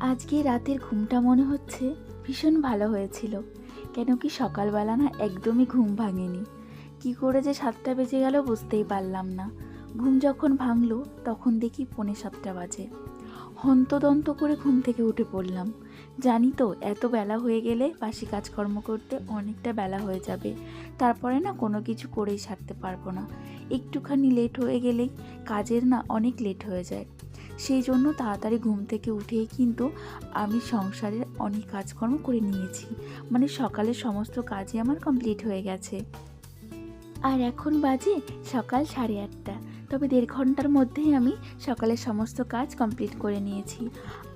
আজকে রাতের ঘুমটা মনে হচ্ছে ভীষণ ভালো হয়েছিল। কেন কি সকালবেলা না একদমই ঘুম ভাঙেনি। কি করে যে সাতটা বেজে গেল বুঝতেই পারলাম না। ঘুম যখন ভাঙলো, তখন দেখি পৌনে সাতটা বাজে। হন্তদন্ত করে ঘুম থেকে উঠে পড়লাম। জানি তো, এত বেলা হয়ে গেলে বাসি কাজকর্ম করতে অনেকটা বেলা হয়ে যাবে। তারপরে না কোনো কিছু করেই ছাড়তে পারব না। একটুখানি লেট হয়ে গেলেই কাজের না অনেক লেট হয়ে যায়। সেই জন্য তাড়াতাড়ি ঘুম থেকে উঠেই কিন্তু আমি সংসারের অনেক কাজকর্ম করে নিয়েছি। মানে সকালের সমস্ত কাজই আমার কমপ্লিট হয়ে গেছে। আর এখন বাজে সকাল সাড়ে আটটা। তবে দেড় ঘণ্টার মধ্যেই আমি সকালের সমস্ত কাজ কমপ্লিট করে নিয়েছি।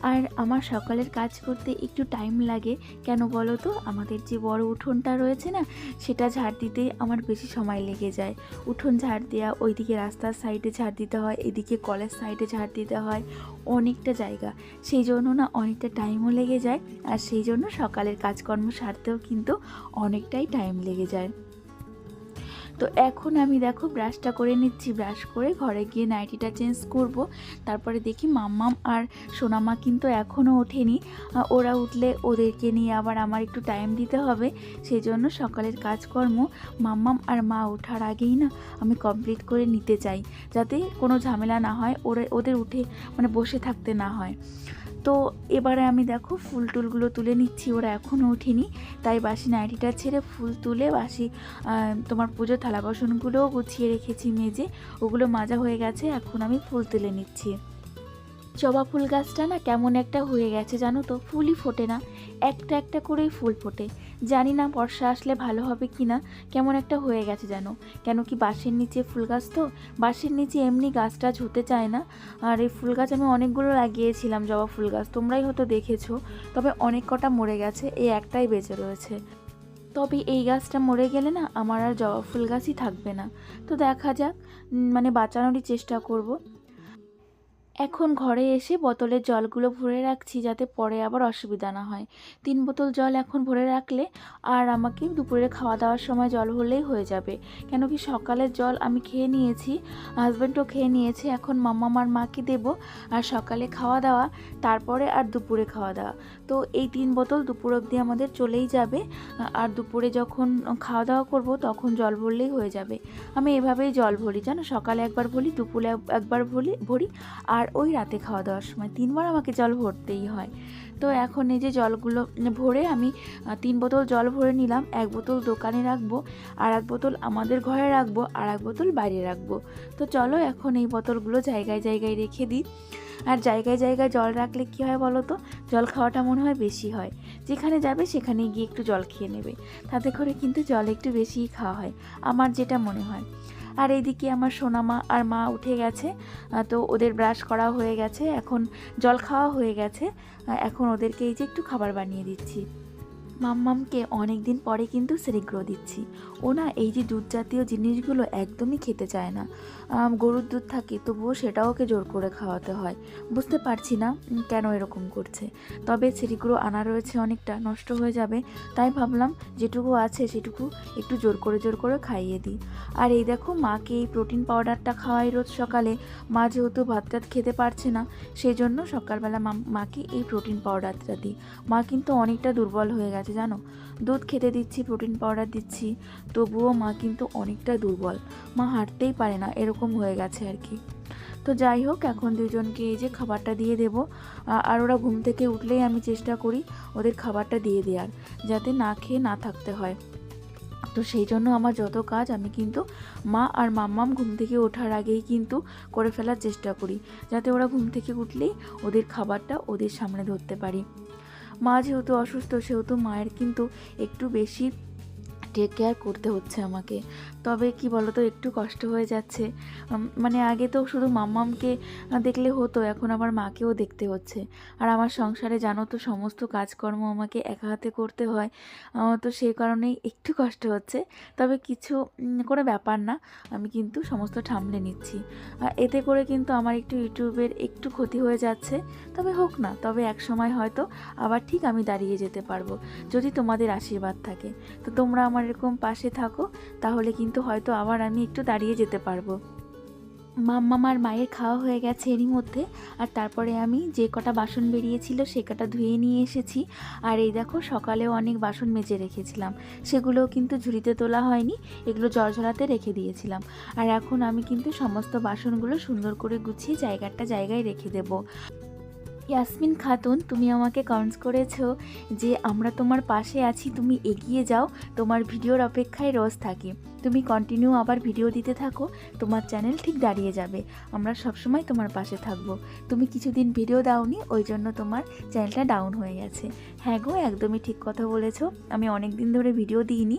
আর আমার সকালের কাজ করতে একটু টাইম লাগে। কেন বলো তো? আমাদের যে বড় উঠোনটা রয়েছে না, সেটা ঝাড় দিতে আমার বেশি সময় লেগে যায়। উঠোন ঝাড় দেওয়া ওইদিকে রাস্তার সাইডে ঝাড় দিতে হয়, এদিকে কলেজ সাইডে ঝাড় দিতে হয়, অনেকটা জায়গা। সেই জন্য না অনেকটা টাইমও লেগে যায়, আর সেই জন্য সকালের কাজকর্ম সারতেও কিন্তু অনেকটাই টাইম লেগে যায়। তো এখন আমি দেখো ব্রাশটা করে নিচ্ছি ব্রাশ করে ঘরে গিয়ে নাইটিটা চেঞ্জ করব। তারপরে দেখি মাম্মাম আর সোনামা কিন্তু এখনও ওঠেনি। ওরা উঠলে ওদেরকে নিয়ে আবার আমার একটু টাইম দিতে হবে। সেই জন্য সকালের কাজকর্ম মাম্মাম আর মা ওঠার আগেই না আমি কমপ্লিট করে নিতে চাই, যাতে কোনো ঝামেলা না হয়, ওরা, ওদের উঠে মানে বসে থাকতে না হয়। তো এবারে আমি দেখো ফুল টুলগুলো তুলে নিচ্ছি, ওরা এখনও ওঠেনি। তাই বাসি নাইটিটা ছেড়ে ফুল তুলে বাসি তোমার পুজো থালা বাসনগুলোও গুছিয়ে রেখেছি মেজে, ওগুলো মাজা হয়ে গেছে, এখন আমি ফুল তুলে নিচ্ছি। জবা ফুল গাছটা না কেমন একটা হয়ে গেছে জানো তো? ফুলই ফোটে না। একটা একটা করেই ফুল ফোটে। জানি না বর্ষা আসলে ভালো হবে কি না কেমন একটা হয়ে গেছে জানো কেন কি বাঁশের নিচে ফুল গাছ তো? বাঁশের নিচে এমনি গাছটা ঝুতে চায় না। আর এই ফুল গাছ আমি অনেকগুলো লাগিয়েছিলাম জবা ফুল গাছ, তোমরাই হয়তো দেখেছ। তবে অনেক কটা মরে গেছে, এই একটাই বেঁচে রয়েছে। তবে এই গাছটা মরে গেলে না আমার আর জবা ফুল গাছই থাকবে না। তো দেখা যাক মানে বাঁচানোরই চেষ্টা করব। এখন ঘরে এসে বোতলের জলগুলো ভরে রাখছি যাতে পরে আবার অসুবিধা না হয়। তিন বোতল জল এখন ভরে রাখলে আর আমাকে দুপুরে খাওয়া দাওয়ার সময় জল হলেই হয়ে যাবে। কেন কি সকালের জল আমি খেয়ে নিয়েছি হাজব্যান্ডও খেয়ে নিয়েছে, এখন মাম্মা মার মাকে দেব আর সকালে খাওয়া দাওয়া তারপরে আর দুপুরে খাওয়া দাওয়া তো এই তিন বোতল দুপুর অবধি আমাদের চলেই যাবে, আর দুপুরে যখন খাওয়া দাওয়া করব তখন জল ভরলেই হয়ে যাবে। আমি এভাবেই জল ভরি, জানো? সকালে একবার ভরি, দুপুরে একবার ভরি ভরি, আর ওই রাতে খাওয়া দাওয়ার সময় তিনবার আমাকে জল ভরতেই হয়। তো এখন এই যে জলগুলো ভরে আমি তিন বোতল জল ভরে নিলাম, এক বোতল দোকানে রাখব, আর এক বোতল আমাদের ঘরে রাখব, আর এক বোতল বাইরে রাখব। তো চলো এখন এই বোতলগুলো জায়গায় জায়গায় রেখে দিই। আর জায়গায় জায়গায় জল রাখলে কী হয় বলো তো? জল খাওয়াটা মনে হয় বেশি হয়। যেখানে যাবে সেখানে গিয়ে একটু জল খেয়ে নেবে। তাতে করে কিন্তু জল একটু বেশিই খাওয়া হয়। আমার যেটা মনে হয়। আর এইদিকে আমার সোনামা আর মা উঠে গেছে। তো ওদের ব্রাশ করা হয়ে গেছে। এখন জল খাওয়া হয়ে গেছে। এখন ওদেরকে এই যে একটু খাবার বানিয়ে দিচ্ছি। মাম্মামকে অনেক দিন পরে কিন্তু সেরিগ্র দিচ্ছি। ও না এই যে দুধ জাতীয় জিনিসগুলো একদমই খেতে চায় না। গরুর দুধ থাকে, তবুও সেটাও ওকে জোর করে খাওয়াতে হয়। বুঝতে পারছি না কেন এরকম করছে। তবে সেরিগ্রো আনা রয়েছে অনেকটা, নষ্ট হয়ে যাবে। তাই ভাবলাম, যেটুকু আছে সেটুকু একটু জোর করে জোর করে খাইয়ে দিই। আর এই দেখো, মাকে এই প্রোটিন পাউডারটা খাওয়াই রোজ সকালে। মা যেহেতু ভাত টাত খেতে পারছে না সেই জন্য সকালবেলা মাকে এই প্রোটিন পাউডারটা দিই। মা কিন্তু অনেকটা দুর্বল হয়ে গেছে। জানো? দুধ খেতে দিচ্ছি প্রোটিন পাউডার দিচ্ছি। তবুও মা কিন্তু অনেকটা দুর্বল। মা হাঁটতেই পারে না, এরকম হয়ে গেছে আর কি। তো যাই হোক, এখন দুজনকে এই যে খাবারটা দিয়ে দেব। আর ওরা ঘুম থেকে উঠলেই আমি চেষ্টা করি ওদের খাবারটা দিয়ে দেওয়ার যাতে না খেয়ে না থাকতে হয়। তো সেই জন্য আমার যত কাজ, আমি কিন্তু মা আর মাম্মাম ঘুম থেকে ওঠার আগেই কিন্তু করে ফেলার চেষ্টা করি। যাতে ওরা ঘুম থেকে উঠলেই ওদের খাবারটা ওদের সামনে ধরতে পারি। মা যেহেতু অসুস্থ সেহেতু মায়ের কিন্তু একটু বেশি টেক কেয়ার করতে হচ্ছে আমাকে। তবে কি বলতো, একটু কষ্ট হয়ে যাচ্ছে। মানে আগে তো শুধু মাম্মামকে দেখলে হতো, এখন আমার মাকেও দেখতে হচ্ছে। আর আমার সংসারে জানো তো, সমস্ত কাজকর্ম আমাকে একা হাতে করতে হয়। তো সেই কারণেই একটু কষ্ট হচ্ছে। তবে কিছু কোনো ব্যাপার না, আমি কিন্তু সমস্ত সামলে নিচ্ছি। এতে করে কিন্তু আমার একটু ইউটিউবের একটু ক্ষতি হয়ে যাচ্ছে। তবে হোক না, তবে এক সময় হয়তো আবার ঠিক আমি দাঁড়িয়ে যেতে পারব, যদি তোমাদের আশীর্বাদ থাকে। তো তোমরা আমার এরকম পাশে থাকো, তাহলে কিন্তু হয়তো আবার আমি একটু দাঁড়িয়ে যেতে পারব। মাম্মামার মায়ের খাওয়া হয়ে গেছে এরই মধ্যে, আর তারপরে আমি যে কটা বাসন বেরিয়েছিল সে কটা ধুয়ে নিয়ে এসেছি। আর এই দেখো, সকালেও অনেক বাসন মেজে রেখেছিলাম। সেগুলোও কিন্তু ঝুড়িতে তোলা হয়নি, এগুলো জলঝরাতে রেখে দিয়েছিলাম। আর এখন আমি কিন্তু সমস্ত বাসনগুলো সুন্দর করে গুছিয়ে জায়গাটা জায়গায় রেখে দেবো। ইয়াসমিন খাতুন, তুমি আমাকে কমেন্টস করেছ যে আমরা তোমার পাশে আছি, তুমি এগিয়ে যাও, তোমার ভিডিওর অপেক্ষায় রোজ থাকি। তুমি কন্টিনিউ আবার ভিডিও দিতে থাকো, তোমার চ্যানেল ঠিক দাঁড়িয়ে যাবে। আমরা সবসময় তোমার পাশে থাকব। তুমি কিছুদিন ভিডিও দাওনি, ওই জন্য তোমার চ্যানেলটা ডাউন হয়ে গেছে। হ্যাঁ গো, একদমই ঠিক কথা বলেছ। আমি অনেক দিন ধরে ভিডিও দিইনি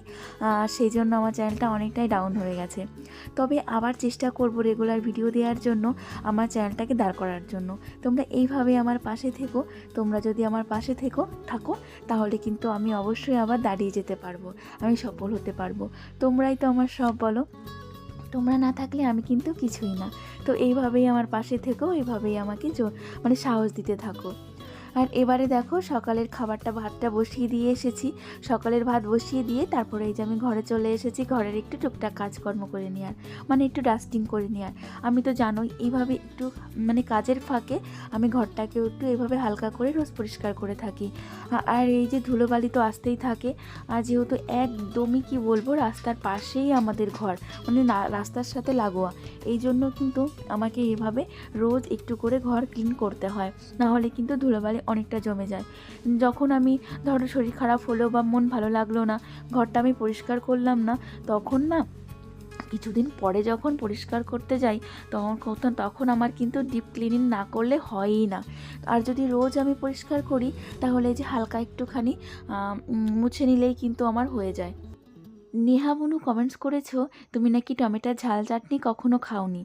সেই জন্য আমার চ্যানেলটা অনেকটাই ডাউন হয়ে গেছে। তবে আবার চেষ্টা করব রেগুলার ভিডিও দেওয়ার জন্য, আমার চ্যানেলটাকে দাঁড় করার জন্য। তোমরা এইভাবে আমার পাশে থেকো। তোমরা যদি আমার পাশে থেকো, থাকো, তাহলে কিন্তু আমি অবশ্যই আবার দাঁড়িয়ে যেতে পারব। আমি সফল হতে পারব। তোমরাই তো আমার সব বলো। তোমরা না থাকলে আমি কিন্তু কিছুই না। তো এইভাবেই আমার পাশে থেকো, এইভাবেই আমাকে মানে সাহস দিতে থাকো। আর এবারে দেখো সকালের খাবারটা, ভাতটা বসিয়ে দিয়ে এসেছি। সকালের ভাত বসিয়ে দিয়ে তারপরে এই যে আমি ঘরে চলে এসেছি, ঘরের একটু টুকটাক কাজকর্ম করে নেওয়ার মানে একটু ডাস্টিং করে নেওয়ার আমি তো জানোই, এইভাবে একটু মানে কাজের ফাঁকে আমি ঘরটাকেও একটু এভাবে হালকা করে রোজ পরিষ্কার করে থাকি। আর এই যে ধুলোবালি তো আসতেই থাকে। আর যেহেতু একদমই কি বলব, রাস্তার পাশেই আমাদের ঘর মানে রাস্তার সাথে লাগোয়া। এই জন্য কিন্তু আমাকে এভাবে রোজ একটু করে ঘর ক্লিন করতে হয়। না হলে কিন্তু ধুলোবালি অনেকটা জমে যায়। যখন আমি ধরো শরীর খারাপ হলো বা মন ভালো লাগল না, ঘরটা আমি পরিষ্কার করলাম না, তখন না কিছুদিন পরে যখন পরিষ্কার করতে যাই, তখন তখন- আমার কিন্তু ডিপ ক্লিনিং না করলে হয়ই না। আর যদি রোজ আমি পরিষ্কার করি, তাহলে যে হালকা একটুখানি মুছে নিলেই কিন্তু আমার হয়ে যায়। নেহা বনু কমেন্টস করেছ, তুমি নাকি টমেটোর ঝাল চাটনি কখনো খাওনি?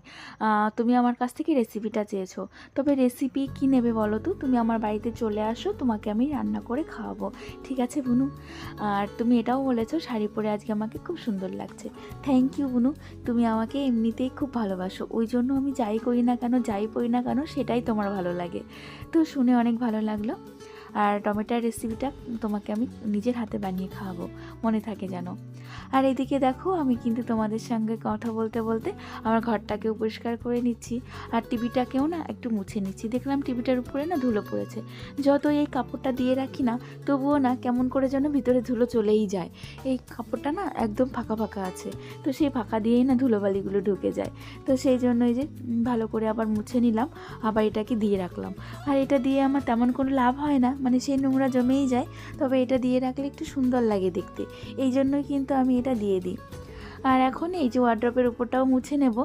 তুমি আমার কাছ থেকে রেসিপিটা চেয়েছো। তবে রেসিপি কি নেবে বলো তো? তুমি আমার বাড়িতে চলে আসো, তোমাকে আমি রান্না করে খাওয়াবো। ঠিক আছে বুনু? আর তুমি এটাও বলেছ, শাড়ি পরে আজকে আমাকে খুব সুন্দর লাগছে। থ্যাংক ইউ বুনু, তুমি আমাকে এমনিতেই খুব ভালোবাসো। ওই জন্য আমি যাই করি না কেন, যাই পড়ি না কেন, সেটাই তোমার ভালো লাগে। তো শুনে অনেক ভালো লাগল। আর টমেটোর রেসিপিটা তোমাকে আমি নিজের হাতে বানিয়ে খাওয়াবো। মনে থাকে যেন। আর এদিকে দেখো, আমি কিন্তু তোমাদের সঙ্গে কথা বলতে বলতে আমার ঘরটাকেও পরিষ্কার করে নিচ্ছি। আর টিভিটাকেও না একটু মুছে নিচ্ছি। দেখলাম টিভিটার উপরে না ধুলো পড়েছে। যত এই কাপড়টা দিয়ে রাখি না, তবুও না কেমন করে যেন ভিতরে ধুলো চলেই যায়। এই কাপড়টা না একদম ফাঁকা ফাঁকা আছে। তো সেই ফাঁকা দিয়েই না ধুলোবালিগুলো ঢুকে যায়। তো সেই জন্যই যে ভালো করে আবার মুছে নিলাম, আবার এটাকে দিয়ে রাখলাম। আর এটা দিয়ে আমার তেমন কোনো লাভ হয় না। মানে সেই নোংরা জমেই যায়, তবে এটা দিয়ে রাখলে একটু সুন্দর লাগে দেখতে। এই জন্যই কিন্তু আমি এটা দিয়ে দিই। আর এখন এই যে ওয়ার্ড্রপের উপরটাও মুছে নেব।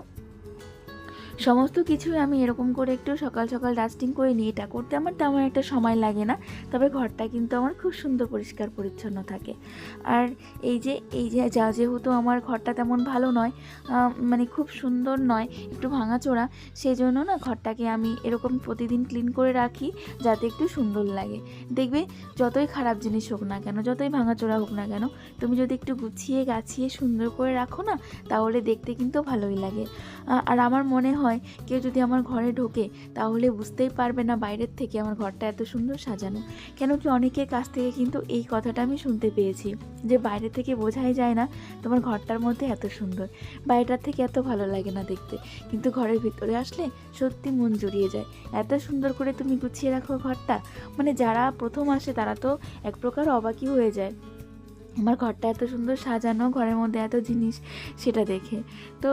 সমস্ত কিছুই আমি এরকম করে একটু সকাল সকাল ডাস্টিং করে নিই। এটা করতে আমার তেমন একটা সময় লাগে না, তবে ঘরটা কিন্তু আমার খুব সুন্দর পরিষ্কার পরিচ্ছন্ন থাকে। আর এই যে এই যে, যা যেহেতু আমার ঘরটা তেমন ভালো নয় মানে খুব সুন্দর নয়, একটু ভাঙাচোরা সেই জন্য না ঘরটাকে আমি এরকম প্রতিদিন ক্লিন করে রাখি, যাতে একটু সুন্দর লাগে। দেখবে, যতই খারাপ জিনিস হোক না কেন, যতই ভাঙাচোরা হোক না কেন, তুমি যদি একটু গুছিয়ে গাছিয়ে সুন্দর করে রাখো না, তাহলে দেখতে কিন্তু ভালোই লাগে। আর আমার মনে হয় কেউ যদি আমার ঘরে ঢোকে, তাহলে বুঝতেই পারবে না বাইরের থেকে আমার ঘরটা এত সুন্দর সাজানো। কেন কি অনেকের কাছ থেকে কিন্তু এই কথাটা আমি শুনতে পেয়েছি, যে বাইরে থেকে বোঝাই যায় না তোমার ঘরটার মধ্যে এত সুন্দর। বাইরেটার থেকে এত ভালো লাগে না দেখতে। কিন্তু ঘরের ভিতরে আসলে সত্যি মন জুড়িয়ে যায়। এত সুন্দর করে তুমি গুছিয়ে রাখো ঘরটা মানে যারা প্রথম আসে তারা তো এক প্রকার অবাকই হয়ে যায়। আমার ঘরটা এত সুন্দর সাজানো, ঘরের মধ্যে এত জিনিস, সেটা দেখে। তো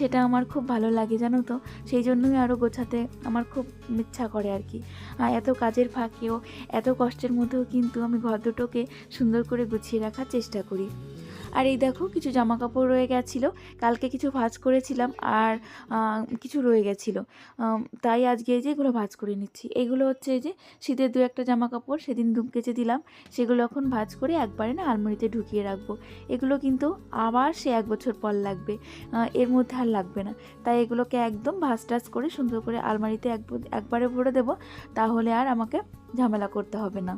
সেটা আমার খুব ভালো লাগে, জানো তো? সেই জন্যই আরও গোছাতে আমার খুব ইচ্ছা করে আর কি। আর এত কাজের ফাঁকেও, এত কষ্টের মধ্যেও কিন্তু আমি ঘর দুটোকে সুন্দর করে গুছিয়ে রাখার চেষ্টা করি। আর এই দেখো কিছু জামা কাপড় রয়ে গেছিল। কালকে কিছু ভাঁজ করেছিলাম আর কিছু রয়ে গেছিল। তাই আজকে এই যে এগুলো ভাজ করে নিচ্ছি। এগুলো হচ্ছে এই যে শীতের দু একটা জামা কাপড় সেদিন ধুম কেচে দিলাম। সেগুলো এখন ভাঁজ করে একবারে না আলমারিতে ঢুকিয়ে রাখব। এগুলো কিন্তু আবার সে এক বছর পর লাগবে। এর মধ্যে আর লাগবে না। তাই এগুলোকে একদম ভাঁজ টাজ করে সুন্দর করে আলমারিতে এক একবারে ভরে দেবো। তাহলে আর আমাকে ঝামেলা করতে হবে না।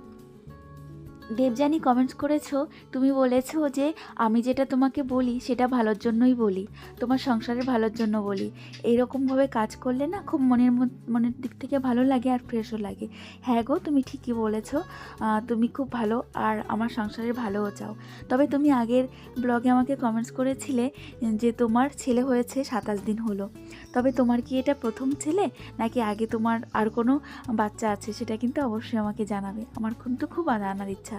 দেবযানী কমেন্টস করেছ, তুমি বলেছ যে আমি যেটা তোমাকে বলি, সেটা ভালোর জন্যই বলি, তোমার সংসারের ভালোর জন্য বলি। এইরকমভাবে কাজ করলে না খুব মনের মনের দিক থেকে ভালো লাগে আর ফ্রেশও লাগে। হ্যাঁ গো, তুমি ঠিকই বলেছ তুমি খুব ভালো আর আমার সংসারের ভালোও চাও। তবে তুমি আগের ব্লগে আমাকে কমেন্টস করেছিলে যে তোমার ছেলে হয়েছে সাতাশ দিন হলো। তবে তোমার কি এটা প্রথম ছেলে? নাকি আগে তোমার আর কোনো বাচ্চা আছে? সেটা কিন্তু অবশ্যই আমাকে জানাবে। আমার কিন্তু খুব জানার ইচ্ছা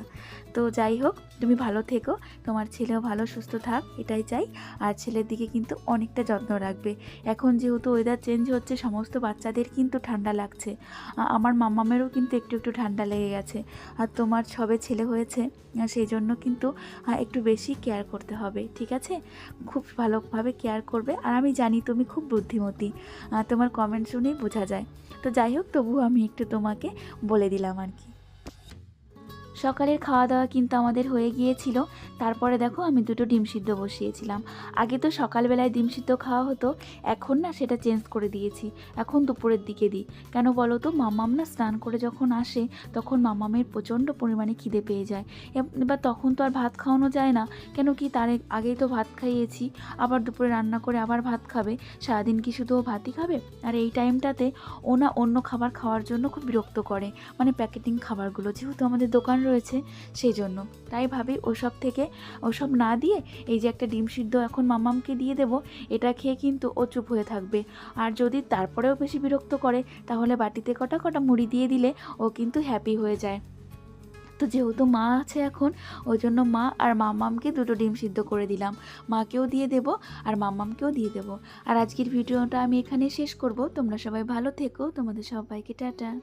তো যাই হোক, তুমি ভালো থেকো। তোমার ছেলেও ভালো, সুস্থ থাক, এটাই চাই। আর ছেলের দিকে কিন্তু অনেকটা যত্ন রাখবে। এখন যেহেতু ওয়েদার চেঞ্জ হচ্ছে, সমস্ত বাচ্চাদের কিন্তু ঠান্ডা লাগছে। আমার মামামেরও কিন্তু একটু একটু ঠান্ডা লেগে গেছে। আর তোমার সবে ছেলে হয়েছে সেই জন্য কিন্তু একটু বেশি কেয়ার করতে হবে, ঠিক আছে? খুব ভালোভাবে কেয়ার করবে। আর আমি জানি তুমি খুব বুদ্ধিমতী। তোমার কমেন্ট শুনেই বোঝা যায়। তো যাই হোক তবু আমি একটু তোমাকে বলে দিলাম আর কি। সকালের খাওয়া দাওয়া কিন্তু আমাদের হয়ে গিয়েছিল। তারপরে দেখো আমি দুটো ডিম সিদ্ধ বসিয়েছিলাম। আগে তো সকালবেলায় ডিম সিদ্ধ খাওয়া হতো, এখন না সেটা চেঞ্জ করে দিয়েছি। এখন দুপুরের দিকে দিই। কেন বলো তো? মামাম না স্নান করে যখন আসে, তখন মামামের প্রচণ্ড পরিমাণে খিদে পেয়ে যায়। এবার তখন তো আর ভাত খাওয়ানো যায় না। কেন কি তার আগেই তো ভাত খাইয়েছি, আবার দুপুরে রান্না করে আবার ভাত খাবে। সারাদিন কি শুধু ভাতই খাবে? আর এই টাইমটাতে ও না অন্য খাবার খাওয়ার জন্য খুব বিরক্ত করে। মানে প্যাকেটিং খাবারগুলো। যেহেতু আমাদের দোকান রয়েছে সেই জন্য। তাই ভাবি ওসব থেকে, ওসব না দিয়ে এই যে একটা ডিম সিদ্ধ এখন মামামকে দিয়ে দেব, এটা খেয়ে কিন্তু ও চুপ হয়ে থাকবে। আর যদি তারপরেও বেশি বিরক্ত করে, তাহলে বাটিতে কটা কটা মুড়ি দিয়ে দিলে ও কিন্তু হ্যাপি হয়ে যায়। তো যেহেতু মা আছে এখন ওই জন্য মা আর মামামকে দুটো ডিম সিদ্ধ করে দিলাম। মাকেও দিয়ে দেব আর মামামকেও দিয়ে দেব। আর আজকের ভিডিওটা আমি এখানে শেষ করব। তোমরা সবাই ভালো থেকো। তোমাদের সবাইকে টাটা।